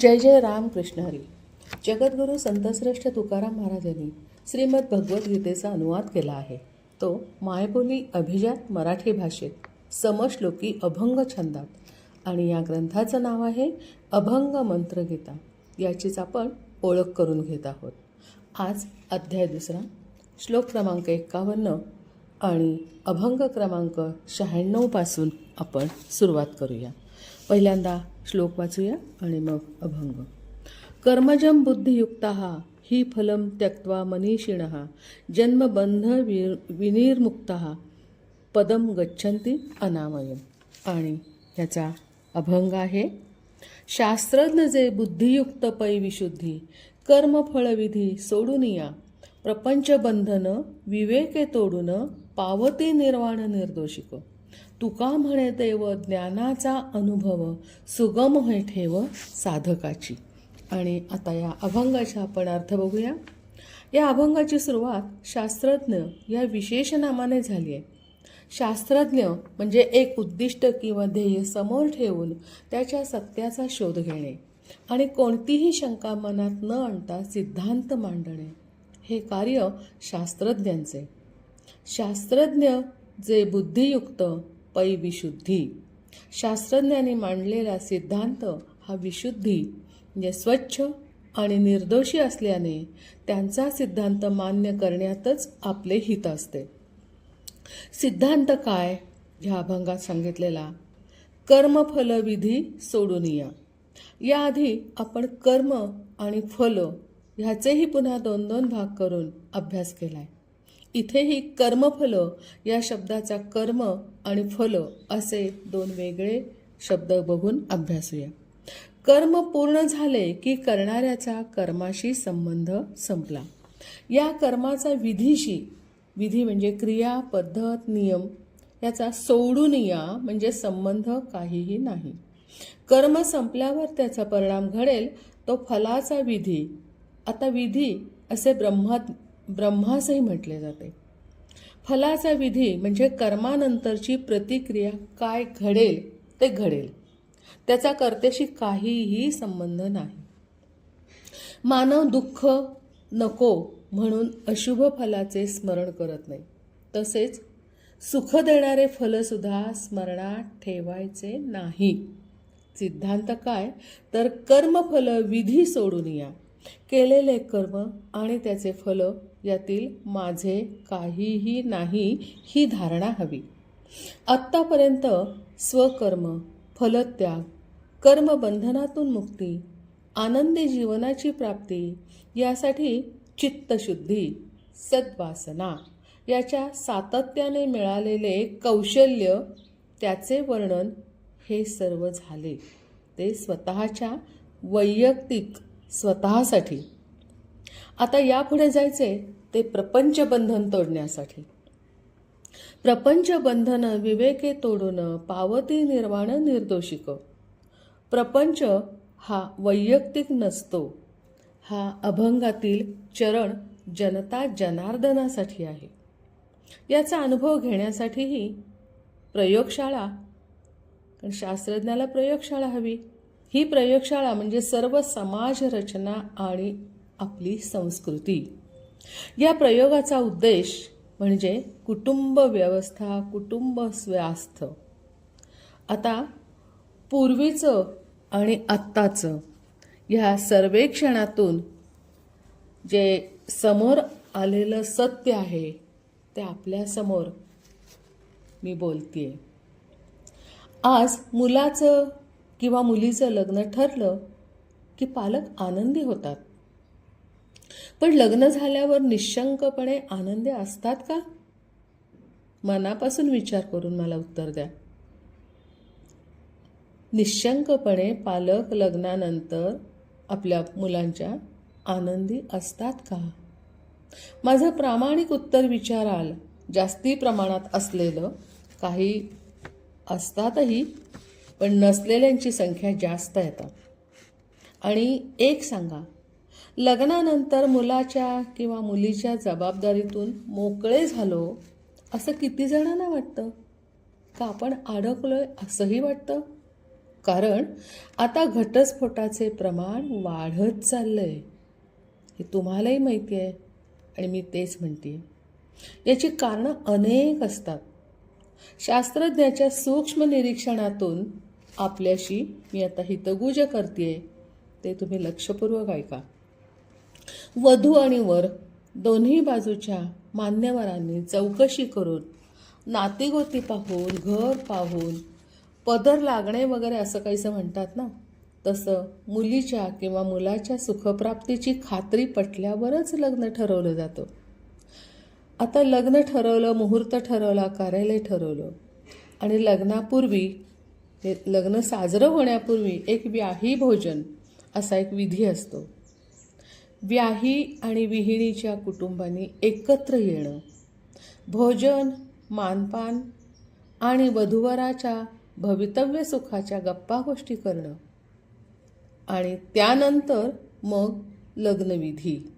जय जय राम कृष्ण हरी. जगद्गुरू संतश्रेष्ठ तुकाराम महाराजांनी श्रीमद भगवद्गीतेचा अनुवाद केला आहे. तो मायबोली अभिजात मराठी भाषेत समश्लोकी अभंग छंदात आणि या ग्रंथाचं नाव आहे अभंग मंत्रगीता याचीच आपण ओळख करून घेत आहोत. आज अध्याय दुसरा श्लोक क्रमांक एक्कावन्न आणि अभंग क्रमांक शहाण्णवपासून आपण सुरुवात करूया. पहिल्यांदा श्लोक वाचूया आणि मग अभंग. कर्मजं बुद्धियुक्ता ही फलं त्यक्त्वा मनीषिण जन्मबंध विनिर्मुक्त विनिर्मुक्ता पदम गच्छन्ति अनामय आणि याचा अभंग आहे शास्त्रज्ञ जे बुद्धियुक्त पै विशुद्धी कर्मफळविधी सोडून या प्रपंचबंधन विवेके तोडून पावती निर्वाण निर्दोषिक. तुका म्हणे देव ज्ञानाचा अनुभव सुगम होय ठेव साधकाची. आणि आता या अभंगाचा आपण अर्थ बघूया. या अभंगाची सुरुवात शास्त्रज्ञ या विशेष नामाने झाली आहे. शास्त्रज्ञ म्हणजे एक उद्दिष्ट किंवा ध्येय समोर ठेवून त्याच्या सत्याचा शोध घेणे आणि कोणतीही शंका मनात न आणता सिद्धांत मांडणे हे कार्य शास्त्रज्ञांचे. शास्त्रज्ञ जे बुद्धियुक्त पै विशुद्धी शास्त्रज्ञांनी मांडलेला सिद्धांत हा विशुद्धी म्हणजे स्वच्छ आणि निर्दोषी असल्याने त्यांचा सिद्धांत मान्य करण्यातच आपले हित असते. सिद्धांत काय? ह्या अभंगात सांगितलेला. कर्मफलविधी सोडून या. याआधी आपण कर्म आणि फल ह्याचेही पुन्हा दोन दोन भाग करून अभ्यास केला आहे इथेही कर्मफल या शब्दाचा कर्म आणि फल असे दोन वेगळे शब्द बघून अभ्यासूया. कर्म पूर्ण झाले की करणाऱ्याचा कर्माशी संबंध संपला. या कर्माचा विधीशी विधी म्हणजे क्रिया पद्धत नियम याचा सोडून या म्हणजे संबंध काहीही नाही. कर्म संपल्यावर त्याचा परिणाम घडेल तो फलाचा विधी. आता विधी असे ब्रह्मात ब्रह्मासही म्हटले जाते. फलाचा विधी म्हणजे कर्मानंतरची प्रतिक्रिया काय घडेल ते घडेल. त्याचा कर्त्याशी काहीही संबंध नाही. मानव दुःख नको म्हणून अशुभ फलाचे स्मरण करत नाही. तसेच सुख देणारे फलसुद्धा स्मरणात ठेवायचे नाही. सिद्धांत काय? तर कर्मफल विधी सोडून या. केलेले कर्म आणि त्याचे फल यातील माझे काहीही नाही ही धारणा हवी. आत्तापर्यंत स्वकर्म फलत्याग कर्मबंधनातून मुक्ती आनंदी जीवनाची प्राप्ती यासाठी चित्तशुद्धी सद्वासना याच्या सातत्याने मिळालेले कौशल्य त्याचे वर्णन हे सर्व झाले. ते स्वतःच्या वैयक्तिक स्वतःसाठी आता यापुढे जायचे ते प्रपंच बंधन तोडण्यासाठी. प्रपंच बंधन विवेके तोडून पावती निर्वाण निर्दोषिक. प्रपंच हा वैयक्तिक नसतो. हा अभंगातील चरण जनता जनार्दनासाठी आहे. याचा अनुभव घेण्यासाठीही प्रयोगशाळा कारण शास्त्रज्ञाला प्रयोगशाळा हवी. ही प्रयोगशाळा म्हणजे सर्व समाज रचना आणि आपली संस्कृती. या प्रयोगाचा उद्देश म्हणजे कुटुंब व्यवस्था कुटुंब स्वास्थ्य. आता पूर्वीचं आणि आत्ताचं ह्या सर्वेक्षणातून जे समोर आलेलं सत्य आहे ते आपल्यासमोर मी बोलतीये. आज मुलाचं किंवा मुलीचं लग्न ठरलं की पालक आनंदी होतात. पण लग्न झाल्यावर निशंकपणे आनंदी असतात का? मनापासून विचार करून मला उत्तर द्या. निशंकपणे पालक लग्नानंतर आपल्या मुलांच्या आनंदी असतात का? माझं प्रामाणिक उत्तर विचाराल जास्ती प्रमाणात असलेलं काही असतातही पण नसलेल्यांची संख्या जास्त येतात. आणि एक सांगा लग्नानंतर मुलाच्या किंवा मुलीच्या जबाबदारीतून मोकळे झालो असं किती जणांना वाटतं? का आपण अडकलोय असंही वाटतं? कारण आता घटस्फोटाचे प्रमाण वाढत चाललंय. हे तुम्हालाही माहिती आहे आणि मी तेच म्हणते. याची कारणं अनेक असतात. शास्त्रज्ञाच्या सूक्ष्म निरीक्षणातून आपल्याशी मी आता हितगुज करते ते तुम्ही लक्षपूर्वक ऐका. वधू आणि वर दोन्ही बाजूच्या मान्यवरांनी चौकशी करून नातीगोती पाहून घर पाहून पदर लागणे वगैरे असं काहीसं म्हणतात ना? तसं मुलीच्या किंवा मुलाच्या सुखप्राप्तीची खात्री पटल्यावरच लग्न ठरवलं जातं. आता लग्न ठरवलं मुहूर्त ठरवला कार्यालय ठरवलं आणि लग्नापूर्वी हे लग्न साजरं होण्यापूर्वी एक व्याही भोजन असा एक विधी असतो. व्याही आणि विहिणीच्या कुटुंबांनी एकत्र येणं. भोजन मानपान आणि वधूवराच्या भवितव्य सुखाच्या गप्पा गोष्टी करणं. आणि त्यानंतर मग लग्नविधी.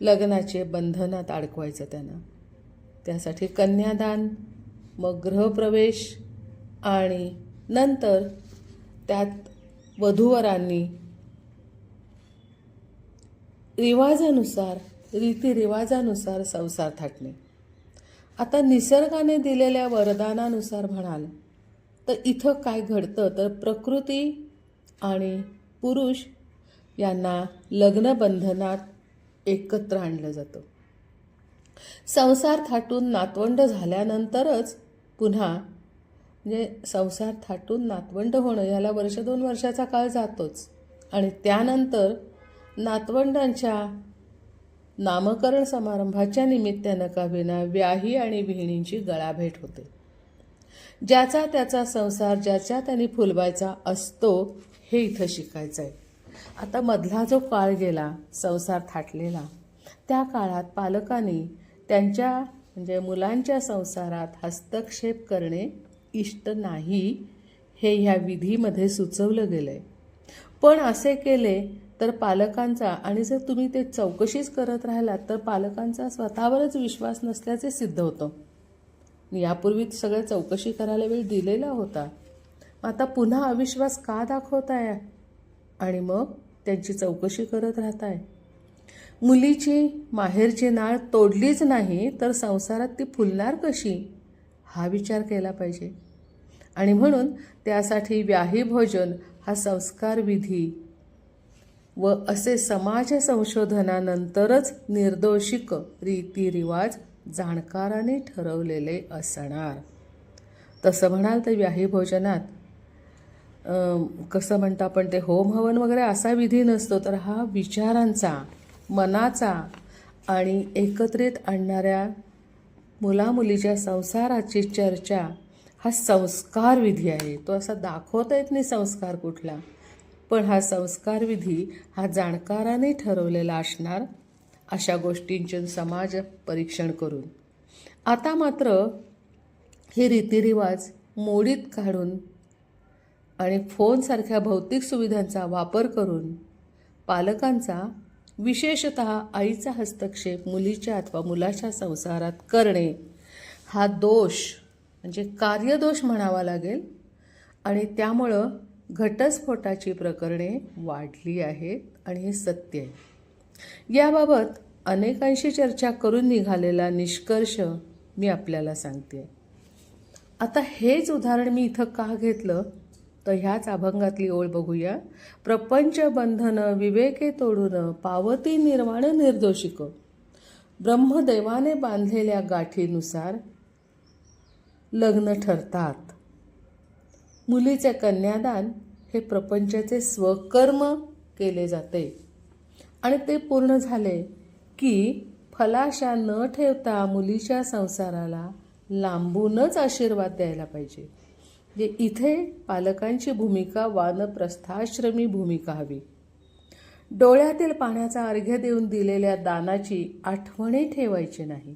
लग्नाचे बंधनात अडकवायचं त्यांना. त्यासाठी कन्यादान मग गृहप्रवेश आणि नंतर त्यात वधूवरांनी रिवाजानुसार रीतिरिवाजानुसार संसार थाटणे आता निसर्गाने दिलेल्या वरदानानुसार म्हणाल तर इथं काय घडतं? तर प्रकृती आणि पुरुष यांना लग्नबंधनात एकत्र आणलं जातं. संसार थाटून नातवंड झाल्यानंतरच पुन्हा म्हणजे संसार थाटून नातवंड होणं याला वर्ष दोन वर्षाचा काळ जातोच. आणि त्यानंतर नातवंडांच्या नामकरण समारंभाच्या निमित्तानं का विना व्याही आणि विहिणींची गळाभेट होते. ज्याचा त्याचा संसार ज्याच्या त्यांनी फुलवायचा असतो हे इथं शिकायचं आहे आता मधला जो काळ गेला संसार थाटलेला त्या काळात पालकांनी त्यांच्या म्हणजे मुलांच्या संसारात हस्तक्षेप करणे इष्ट नाही हे ह्या विधीमध्ये सुचवलं गेलं आहे पण असे केले तर पालकांचा आणि जर तुम्ही ते चौकशीच करत राहिलात तर पालकांचा स्वतःवरच विश्वास नसल्याचे सिद्ध होतं. यापूर्वी सगळ्या चौकशी करायला वेळ दिलेला होता. आता पुन्हा अविश्वास का दाखवताय? आणि मग त्यांची चौकशी करत राहताय. मुलीची माहेरची नाळ तोडलीच नाही तर संसारात ती फुलणार कशी? हा विचार केला पाहिजे. आणि म्हणून त्यासाठी व्याही भोजन हा संस्कार विधी. व असे समाज संशोधनानंतरच निर्दोषिक रीतिरिवाज जाणकाराने ठरवलेले असणार. तसं म्हणाल तर व्याही भोजनात कसं म्हणतं आपण ते होम हवन वगैरे असा विधी नसतो तर हा विचारांचा मनाचा आणि एकत्रित आणणाऱ्या मुलामुलीच्या संसाराची चर्चा हा संस्कार विधी आहे. तो असा दाखवता येत नाही संस्कार कुठला. पण हा संस्कारविधी हा जाणकाराने ठरवलेला असणार अशा गोष्टींचे समाज परीक्षण करून. आता मात्र हे रीतिरिवाज मोडीत काढून आणि फोनसारख्या भौतिक सुविधांचा वापर करून पालकांचा विशेषत आईचा हस्तक्षेप मुलीच्या अथवा मुलाच्या संसारात करणे हा दोष म्हणजे कार्यदोष म्हणावा लागेल. आणि त्यामुळं घटस्फोटाची प्रकरणे वाढली आहेत आणि हे सत्य आहे. याबाबत अनेकांशी चर्चा करून निघालेला निष्कर्ष मी आपल्याला सांगते. आता हेच उदाहरण मी इथं का घेतलं? तर ह्याच अभंगातली ओळ बघूया. प्रपंच बंधन विवेके तोडून पावती निर्माण निर्दोषिक. ब्रह्मदेवाने बांधलेल्या गाठीनुसार लग्न ठरतात. मुलीचे कन्यादान हे प्रपंचाचे स्वकर्म केले जाते. आणि ते पूर्ण झाले की फलाशा न ठेवता मुलीच्या संसाराला लांबूनच आशीर्वाद द्यायला पाहिजे. जे इथे पालकांची भूमिका वानप्रस्थाश्रमी भूमिका हवी. डोळ्यातील पाण्याचा अर्घ्य देऊन दिलेल्या दानाची आठवणही ठेवायची नाही.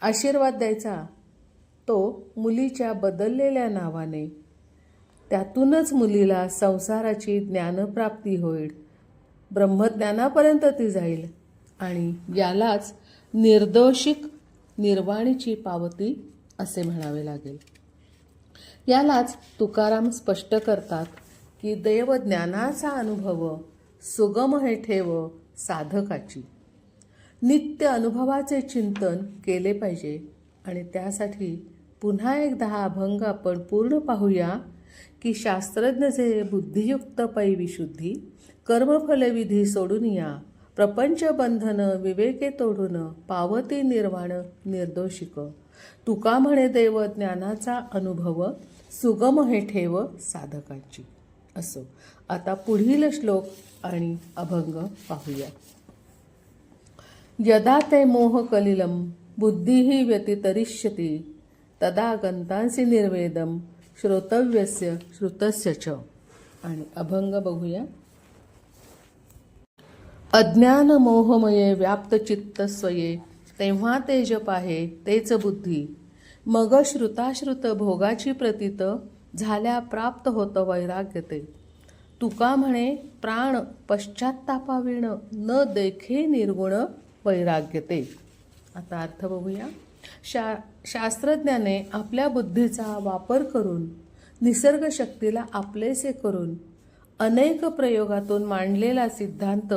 आशीर्वाद द्यायचा तो मुलीच्या बदललेल्या नावाने त्यातूनच मुलीला संसाराची ज्ञानप्राप्ती होईल. ब्रह्मज्ञानापर्यंत ती जाईल आणि यालाच निर्दोषिक निर्वाणीची पावती असे म्हणावे लागेल. यालाच तुकाराम स्पष्ट करतात की देवज्ञानाचा अनुभव सुगम हे ठेव साधकाची. नित्य अनुभवाचे चिंतन केले पाहिजे आणि त्यासाठी पुन्हा एकदा हा अभंग आपण पूर्ण पाहूया. की शास्त्रज्ञ जे बुद्धियुक्त पै विशुद्धी कर्मफलविधी सोडून या प्रपंच बंधन विवेके तोडून पावती निर्वाण निर्दोषिक. तुका म्हणे देव ज्ञानाचा अनुभव सुगम हे ठेव साधकांची. असो आता पुढील श्लोक आणि अभंग पाहूया. यदा ते मोह कलिलम बुद्धिही व्यतितरिष्यति तदा गंतांसी निर्वेदम श्रोतव्यस्य श्रुतस्य च. आणि अभंग बघूया. अज्ञान मोहमये व्याप्त चित्त स्वये तेव्हा ते जप आहे तेच बुद्धी. मग श्रुताश्रुत भोगाची प्रतीत झाल्या प्राप्त होतं वैराग्य ते तुका म्हणे प्राण पश्चात्तापाविण न देखे निर्गुण वैराग्य ते आता अर्थ बघूया. शा शास्त्रज्ञाने आपल्या बुद्धीचा वापर करून निसर्ग शक्तीला आपलेसे करून अनेक प्रयोगातून मांडलेला सिद्धांत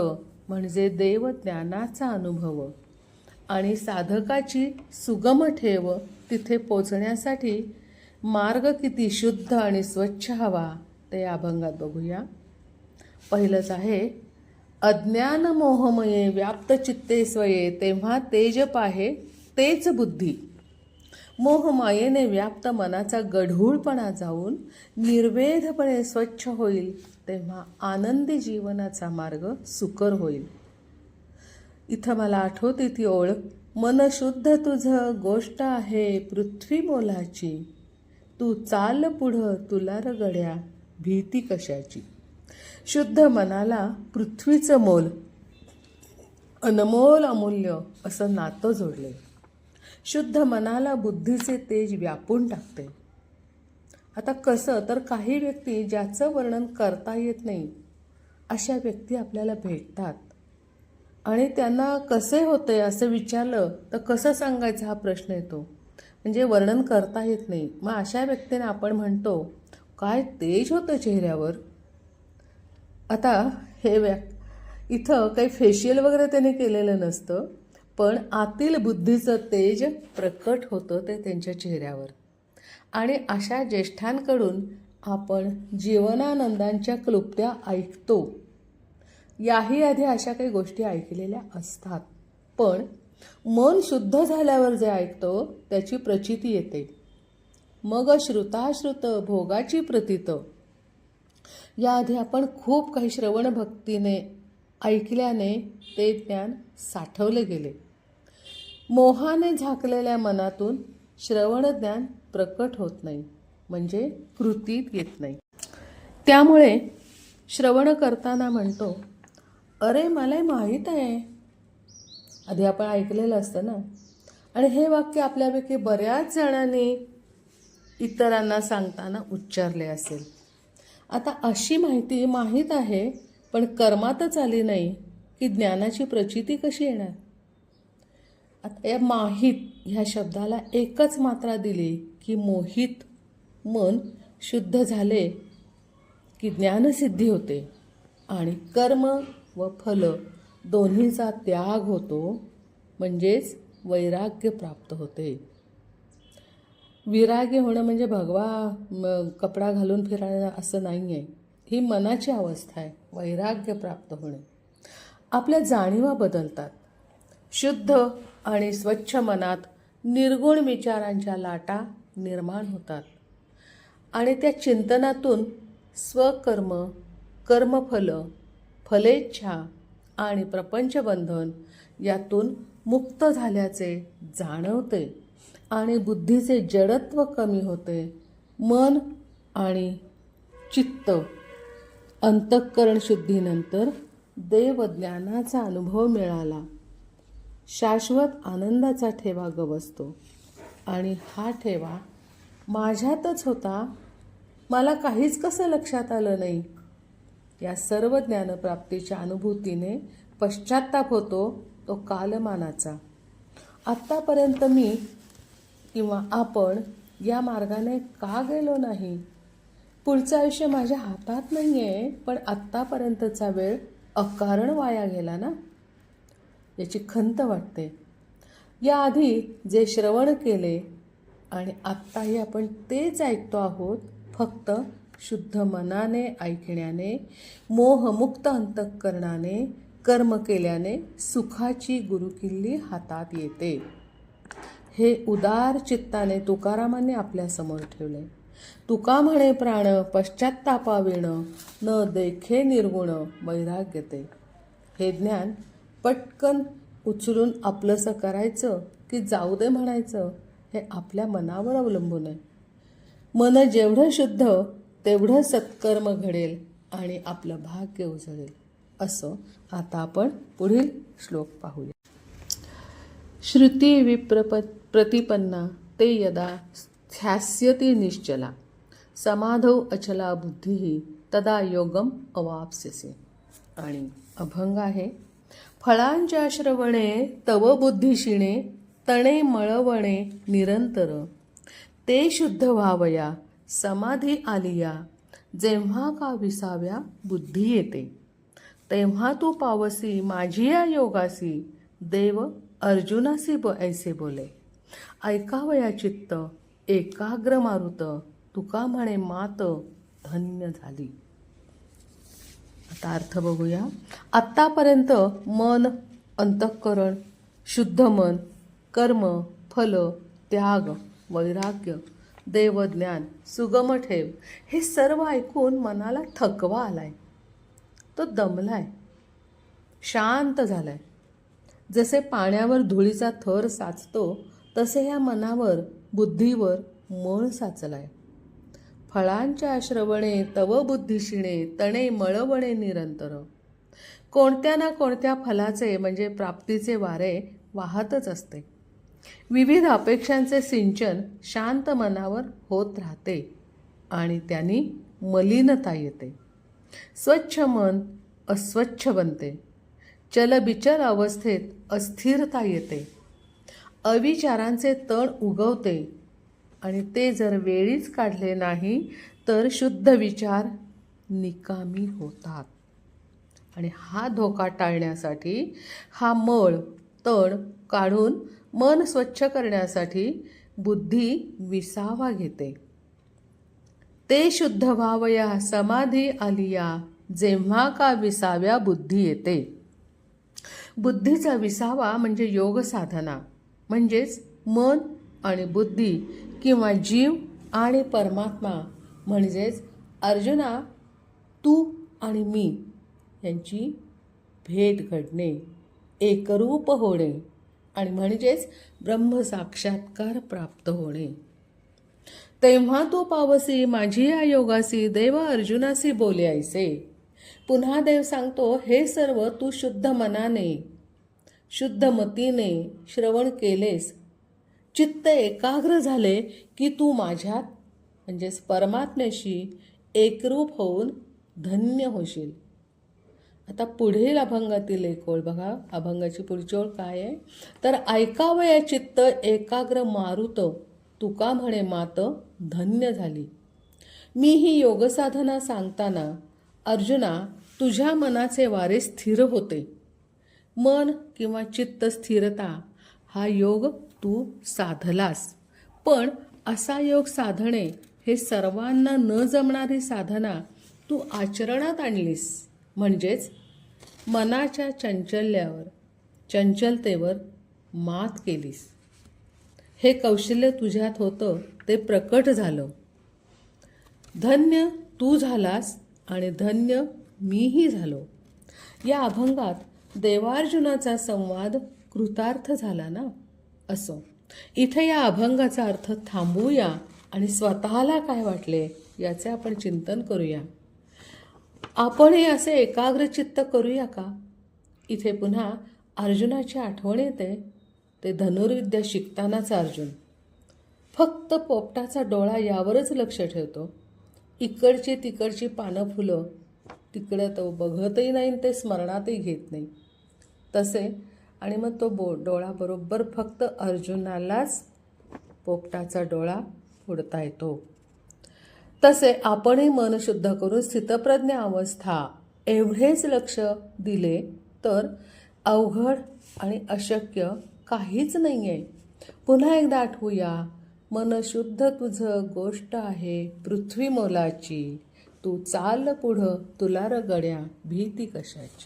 म्हणजे देवज्ञानाचा अनुभव आणि साधकाची सुगम ठेव तिथे पोचण्यासाठी मार्ग किती शुद्ध आणि स्वच्छ हवा ते या अभंगात बघूया. पहिलंच आहे अज्ञान मोहमये व्याप्त चित्ते स्वये तेव्हा तेज पाहे तेच बुद्धी. मोहमायेने व्याप्त मनाचा गढूळपणा जाऊन निर्वेधपणे स्वच्छ होईल तेव्हा आनंदी जीवनाचा मार्ग सुकर होईल. इथं मला आठवते ती ओळख. मन शुद्ध तुझं गोष्ट आहे पृथ्वी मोलाची. तू चाल पुढं तुला रगड्या भीती कशाची? शुद्ध मनाला पृथ्वीचं मोल. अनमोल अमूल्य असं नातं जोडले शुद्ध मनाला बुद्धीचे तेज व्यापून टाकते. आता कसं? तर काही व्यक्ती ज्याचं वर्णन करता येत नाही अशा व्यक्ती आपल्याला भेटतात. आणि त्यांना कसे होते असं विचारलं तर कसं सांगायचं हा प्रश्न येतो? म्हणजे वर्णन करता येत नाही. मग अशा व्यक्तीने आपण म्हणतो काय तेज होतं चेहऱ्यावर? आता हे व्या इथं काही फेशियल वगैरे त्याने केलेलं नसतं. पण आतील बुद्धीचं तेज प्रकट होतं ते त्यांच्या चेहऱ्यावर. आणि अशा ज्येष्ठांकडून आपण जीवनानंदांच्या क्लुप्त्या ऐकतो. याही आधी अशा काही गोष्टी ऐकलेल्या असतात. पण मन शुद्ध झाल्यावर जे ऐकतो त्याची प्रचिती येते. मग श्रुताश्रुत भोगाची प्रतीत. याआधी आपण खूप काही श्रवण भक्तीने ऐकल्याने ते ज्ञान साठवले गेले. मोहाने झाकलेल्या मनातून श्रवण ज्ञान प्रकट होत नाही म्हणजे कृतीत येत नाही. त्यामुळे श्रवण करताना म्हणतो अरे मला माहीत आहे. आधी आपण ऐकलेलं असतं ना? आणि हे वाक्य आपल्यापैकी बऱ्याच जणांनी इतरांना सांगताना उच्चारले असेल. आता अशी माहिती माहीत आहे पण कर्मातच आली नाही की ज्ञानाची प्रचिती कशी येणार? आता या माहीत ह्या शब्दाला एकच मात्रा दिली की मोहित मन शुद्ध झाले की ज्ञानसिद्धी होते आणि कर्म व फल दोन्हीचा त्याग होतो म्हणजेच वैराग्य प्राप्त होते. विराग्य होणं म्हणजे भगवा कपडा घालून फिरायला असं नाही आहे ही मनाची अवस्था आहे वैराग्य प्राप्त होणे. आपल्या जाणीवा बदलतात. शुद्ध आणि स्वच्छ मनात निर्गुण विचारांच्या लाटा निर्माण होतात. आणि त्या चिंतनातून स्वकर्म कर्मफल फलेच्छा आणि प्रपंचबंधन यातून मुक्त झाल्याचे जाणवते आणि बुद्धीचे जडत्व कमी होते. मन आणि चित्त अंतःकरण शुद्धीनंतर देवज्ञानाचा अनुभव मिळाला. शाश्वत आनंदाचा ठेवा गवसतो. आणि हा ठेवा माझ्यातच होता. मला काहीच कसं लक्षात आलं नाही. या सर्व ज्ञानप्राप्तीच्या अनुभूतीने पश्चाताप होतो तो कालमानाचा. आत्तापर्यंत मी किंवा आपण या मार्गाने का गेलो नाही? पुढचं आयुष्य माझ्या हातात नाही आहे पण आत्तापर्यंतचा वेळ अकारण वाया गेला ना? याची खंत वाटते. याआधी जे श्रवण केले आणि आत्ताही आपण तेच ऐकतो आहोत फक्त शुद्ध मनाने ऐकण्याने मोहमुक्त अंतःकरणाने कर्म केल्याने सुखाची गुरुकिल्ली हातात येते. हे उदार चित्ताने तुकारामाने आपल्यासमोर ठेवले. तुका म्हणे प्राण पश्चात्तापाविण न देखे निर्गुण वैराग्यते. हे ज्ञान पटकन उचलून आपलंसं करायचं की जाऊ दे म्हणायचं हे आपल्या मनावर अवलंबून आहे. मन जेवढं शुद्ध तेवढं सत्कर्म घडेल आणि आपलं भाग्य उजळेल. असं आता आपण पुढील श्लोक पाहूया. श्रुती विप्रप प्रतिपन्ना ते यदा ध्यास्यति निश्चला. समाधौ अचला बुद्धी तदा योगम अवाप्स्यसे. आणि अभंग आहे फळांच्या श्रवणे तव बुद्धिशिणे तणे मळवणे निरंतर. ते शुद्ध व्हावया समाधी आलिया. जेव्हा का विसाव्या बुद्धी येते. तेव्हा तू पावसी माझी या योगासी. देव अर्जुनासी ब ऐसे बोले. ऐकावया चित्त एकाग्र मारुत. तुका म्हणे मात धन्य झाली. आता अर्थ बघूया. आत्तापर्यंत मन अंतःकरण शुद्ध मन कर्म फल त्याग वैराग्य देवज्ञान सुगम ठेव हे सर्व ऐकून मनाला थकवा आलाय. तो दमलाय. शांत झालाय. जसे पाण्यावर धुळीचा थर साचतो तसे या मनावर बुद्धीवर मळ साचलाय. फळांच्या श्रवणे तव बुद्धिशिणे तणे मळवणे निरंतर. कोणत्या ना कोणत्या फलाचे म्हणजे प्राप्तीचे वारे वाहतच असते. विविध अपेक्षांचे सिंचन शांत मनावर होत राहते आणि त्यांनी मलिनता येते. स्वच्छ मन अस्वच्छ बनते. चलबिचल अवस्थेत अस्थिरता येते. अविचारांचे तण उगवते. आणि ते जर वेळीच काढले नाही तर शुद्ध विचार निकामी होतात. आणि हा धोका टाळण्यासाठी हा मळ तण काढून मन स्वच्छ करण्यासाठी बुद्धी विसावा घेते. ते शुद्ध व्हावया समाधी आलिया जेव्हा का विसाव्या बुद्धी येते. बुद्धीचा विसावा म्हणजे योग साधना म्हणजेच मन आणि बुद्धी किंवा जीव आणि परमात्मा म्हणजेच अर्जुना तू आणि मी यांची भेट घडणे एकरूप होणे आणि म्हणजेच ब्रह्मसाक्षात्कार प्राप्त होणे. तेव्हा तू पावसी माझी या योगासी देव अर्जुनासी बोलायचे पुन्हा देव सांगतो हे सर्व तू शुद्ध मनाने शुद्ध मतीने श्रवण केलेस चित्त एकाग्र झाले की तू माझ्यात म्हणजेच परमात्म्याशी एकरूप होऊन धन्य होशील. आता पुढील अभंगातील एक ओळ बघा. अभंगाची पुढची ओळ काय आहे? तर ऐकावया चित्त एकाग्र मारुत तुका म्हणे मात धन्य झाली. मी ही योगसाधना सांगताना अर्जुना तुझ्या मनाचे वारे स्थिर होते. मन किंवा चित्त स्थिरता हा योग तू साधलास. पण असा योग साधणे हे सर्वांना न जमणारी साधना तू आचरणात आणलीस. म्हणजेच मनाच्या चंचल्यावर चंचलतेवर मात केलीस. हे कौशल्य तुझ्यात होतं ते प्रकट झालं. धन्य तू झालास आणि धन्य मीही झालो. या अभंगात देवार्जुनाचा संवाद कृतार्थ झाला ना? असो. इथे या अभंगाचा अर्थ थांबूया आणि स्वतःला काय वाटले याचे आपण चिंतन करूया. आपण हे असे एकाग्रचित्त करूया का? इथे पुन्हा अर्जुनाची आठवण येते. ते धनुर्विद्या शिकतानाचा अर्जुन. फक्त पोपटाचा डोळा यावरच लक्ष ठेवतो. इकडची तिकडची पानं फुलं. तिकडं तो बघतही नाही आणि ते स्मरणातही घेत नाही. तसे आणि मग तो बो डोळा बरोबर फक्त अर्जुनालाच पोपटाचा डोळा फोडता येतो. तसे आपणही मन शुद्ध करून स्थितप्रज्ञ अवस्था एवढेच लक्ष दिले तर अवघड आणि अशक्य काहीच नाही आहे पुन्हा एकदा आठवूया मन शुद्ध तुझं गोष्ट आहे पृथ्वी मोलाची. तू चाल पुढं तुला रगड्या भीती कशाची?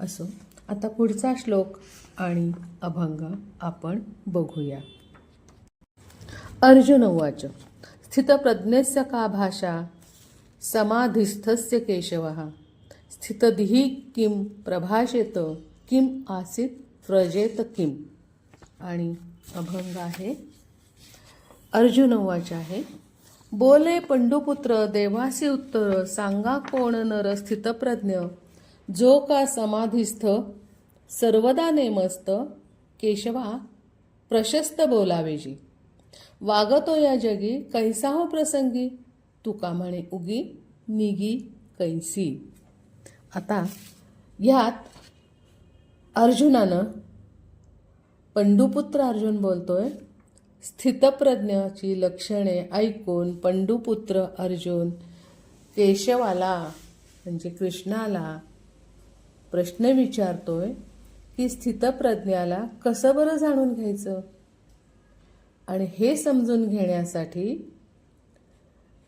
असो आता पुढचा श्लोक आणि अभंग आपण बघूया. अर्जुन उवाच स्थितप्रज्ञस्य का भाषा? समाधिस्थस्य केशवः। स्थितधी किं प्रभाषेत किम आसित व्रजेत किम आणि अभंग आहे अर्जुन उवाच आहे बोले पंडुपुत्र देवासी उत्तर सांगा कोण नर स्थितप्रज्ञ? जो का समाधिस्थ सर्वदा नेमस्त केशवा प्रशस्त बोलावेजी. वागतो या जगी कैसा हो प्रसंगी तुका म्हणे उगी निगी कैसी. आता ह्यात अर्जुनानं पंडुपुत्र अर्जुन बोलतोय स्थितप्रज्ञाची लक्षणे ऐकून पंडुपुत्र अर्जुन केशवाला म्हणजे कृष्णाला प्रश्न विचारतोय की स्थितप्रज्ञाला कसं बरं जाणून घ्यायचं? आणि हे समजून घेण्यासाठी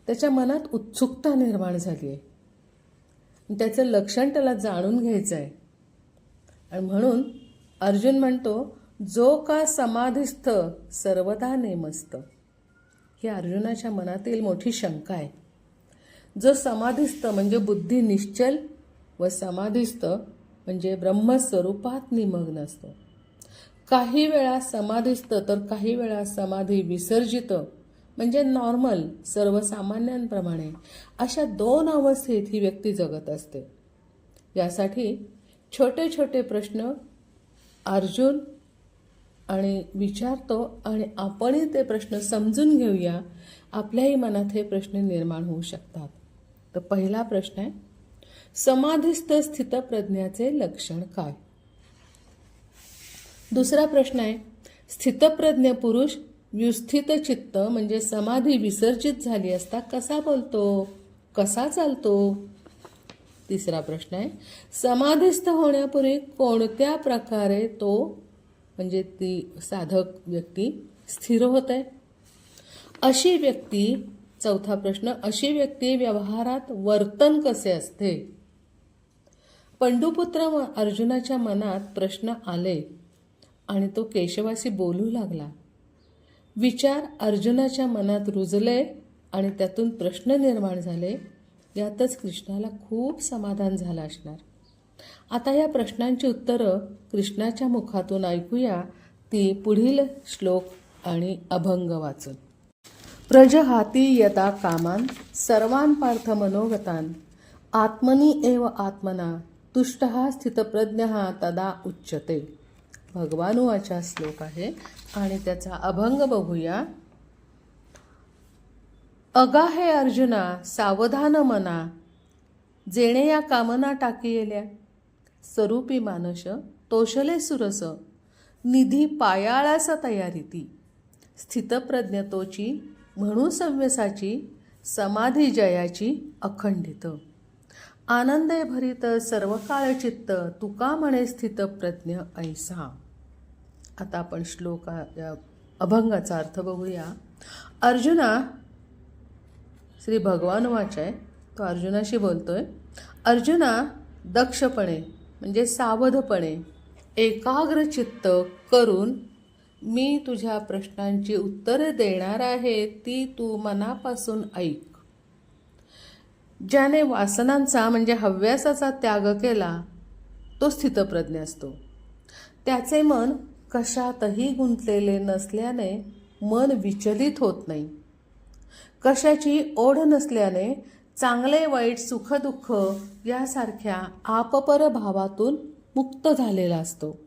त्याच्या मनात उत्सुकता निर्माण झाली आहे त्याचं लक्षण त्याला जाणून घ्यायचं आहे आणि म्हणून अर्जुन म्हणतो जो का समाधिस्थ सर्वदा नेमस्त. ही अर्जुनाच्या मनातील मोठी शंका आहे. जो समाधिस्थ म्हणजे बुद्धी निश्चल व समाधिस्थ म्हणजे ब्रह्मस्वरूपात निमग्न असतो. काही वेळा समाधिस्थ तर काही वेळा समाधी विसर्जित म्हणजे नॉर्मल सर्वसामान्यांप्रमाणे. अशा दोन अवस्थेत ही व्यक्ती जगत असते. यासाठी छोटे छोटे प्रश्न अर्जुन आणि विचारतो आणि आपणही ते प्रश्न समजून घेऊया. आपल्याही मनात हे प्रश्न निर्माण होऊ शकतात. तर पहिला प्रश्न आहे समाधिस्थ स्थितप्रज्ञाचे लक्षण काय? दुसरा प्रश्न आहे स्थितप्रज्ञ पुरुष व्युस्थित चित्त म्हणजे समाधी विसर्जित झाली असता कसा बोलतो? कसा चालतो? तिसरा प्रश्न आहे समाधिस्थ होण्यापूर्वी कोणत्या प्रकारे तो म्हणजे ती साधक व्यक्ती स्थिर होत? आहे अशी व्यक्ती चौथा प्रश्न अशी व्यक्ती व्यवहारात वर्तन कसे असते? पंडुपुत्र व अर्जुनाच्या मनात प्रश्न आले आणि तो केशवाशी बोलू लागला. विचार अर्जुनाच्या मनात रुजले आणि त्यातून प्रश्न निर्माण झाले. यातच कृष्णाला खूप समाधान झालं असणार. आता या प्रश्नांची उत्तरं कृष्णाच्या मुखातून ऐकूया. ती पुढील श्लोक आणि अभंग वाचून. प्रजहाती यदा कामान सर्वान पार्थ मनोगतान आत्मनी एव आत्मना तुष्ट स्थितप्रज्ञ तदा उच्यते. भगवानुवाचा श्लोक आहे आणि त्याचा अभंग बघूया. अगा हे अर्जुना सावधान मना. जेणे या कामना टाकी येल्या. स्वरूपी मानस तोषले सुरस. निधी पायाळास तयारी ती स्थितप्रज्ञतोची म्हणू संव्यसाची समाधी जयाची अखंडित. आनंदे भरित सर्व काळ चित्त तुका म्हणे स्थितप्रज्ञ ऐसा. आता आपण श्लोक या अभंगाचा अर्थ बघूया. अर्जुना श्री भगवान वाच आहे तो अर्जुनाशी बोलतोय. अर्जुना दक्षपणे म्हणजे सावधपणे एकाग्र चित्त करून मी तुझ्या प्रश्नांची उत्तरे देणार आहे ती तू मनापासून ऐक. ज्याने वासनांचा म्हणजे हव्यासाचा त्याग केला तो स्थितप्रज्ञ असतो. त्याचे मन कशातही गुंतलेले नसल्याने मन विचलित होत नाही. कशाची ओढ नसल्याने चांगले वाईट सुखदुःख यासारख्या आपपर भावातून मुक्त झालेला असतो.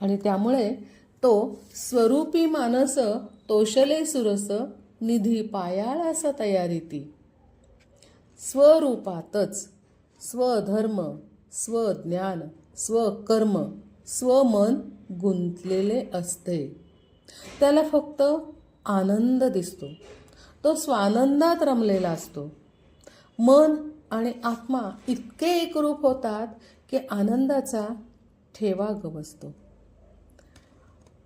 आणि त्यामुळे तो स्वरूपी मानस तोषले सुरस निधी पायाळास तयारी ती स्वरूपातच स्वधर्म स्वज्ञान स्वकर्म स्वमन गुंतलेले असते. त्याला फक्त आनंद दिसतो. तो स्वानंदात रमलेला असतो. मन आणि आत्मा इतके एकरूप होतात की आनंदाचा ठेवा गवसतो.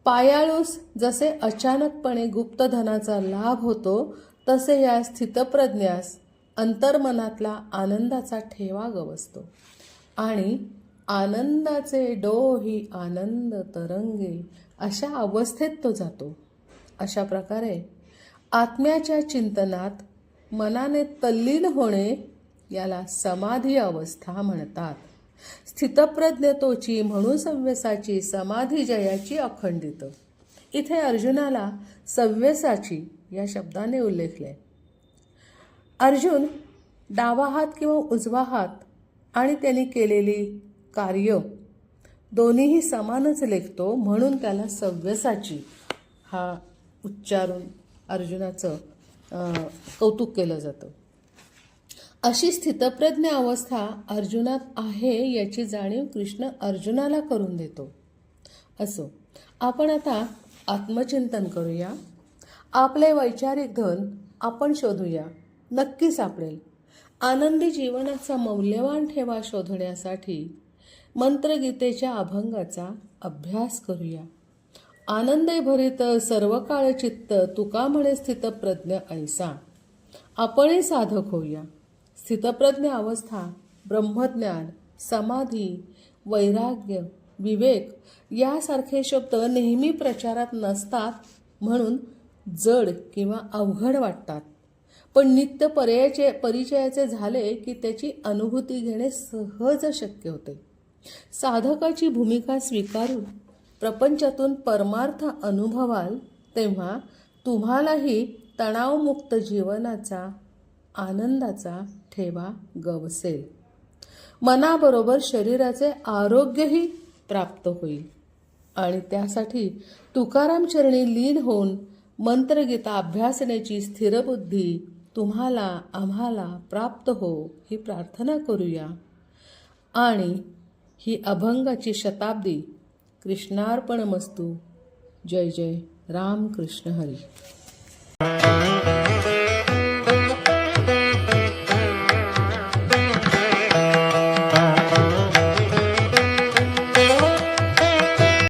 पायाळूस जसे अचानकपणे गुप्तधनाचा लाभ होतो तसे या स्थितप्रज्ञास अंतर्मनातला आनंदाचा ठेवा गवसतो. आणि आनंदाचे डोही आनंद तरंगे अशा अवस्थेत तो जातो. अशा प्रकारे आत्म्याच्या चिंतनात मनाने तल्लीन होणे याला समाधी अवस्था म्हणतात. स्थितप्रज्ञतोची म्हणून सव्यसाची समाधी जयाची अखंडित. इथे अर्जुनाला सव्यसाची या शब्दाने उल्लेखले अर्जुन डावा हात किंवा उजवा हात आणि त्याने केलेली कार्य दोन्हीही समानच लेखतो म्हणून त्याला सव्यसाची हा उच्चारून अर्जुनाचं कौतुक केलं जातं. अशी स्थितप्रज्ञ अवस्था अर्जुनात आहे याची जाणीव कृष्ण अर्जुनाला करून देतो. असो आपण आता आत्मचिंतन करूया. आपले वैचारिक धन आपण शोधूया. नक्की सापडेल. आनंदी जीवनाचा मौल्यवान ठेवा शोधण्यासाठी मंत्रगीतेच्या अभंगाचा अभ्यास करूया. आनंदे भरित सर्व काळ चित्त तुका म्हणे स्थितप्रज्ञ ऐसा. आपणही साधक होऊया. स्थितप्रज्ञ अवस्था ब्रह्मज्ञान समाधी वैराग्य विवेक यासारखे शब्द नेहमी प्रचारात नसतात म्हणून जड किंवा अवघड वाटतात. पण नित्य पर्यायाचे परिचयाचे झाले की त्याची अनुभूती घेणे सहज शक्य होते. साधकाची भूमिका स्वीकारून प्रपंचातून परमार्थ अनुभवाल तेव्हा तुम्हालाही तणावमुक्त जीवनाचा आनंदाचा ठेवा गवसेल. मनाबरोबर शरीराचे आरोग्यही प्राप्त होईल. आणि त्यासाठी तुकाराम चरणी लीन होऊन मंत्रगीता अभ्यासण्याची स्थिरबुद्धी तुम्हाला आम्हाला प्राप्त हो ही प्रार्थना करूया. आणि ही अभंगाची शताब्दी कृष्णार्पणमस्तू. जय जय रामकृष्ण हरी.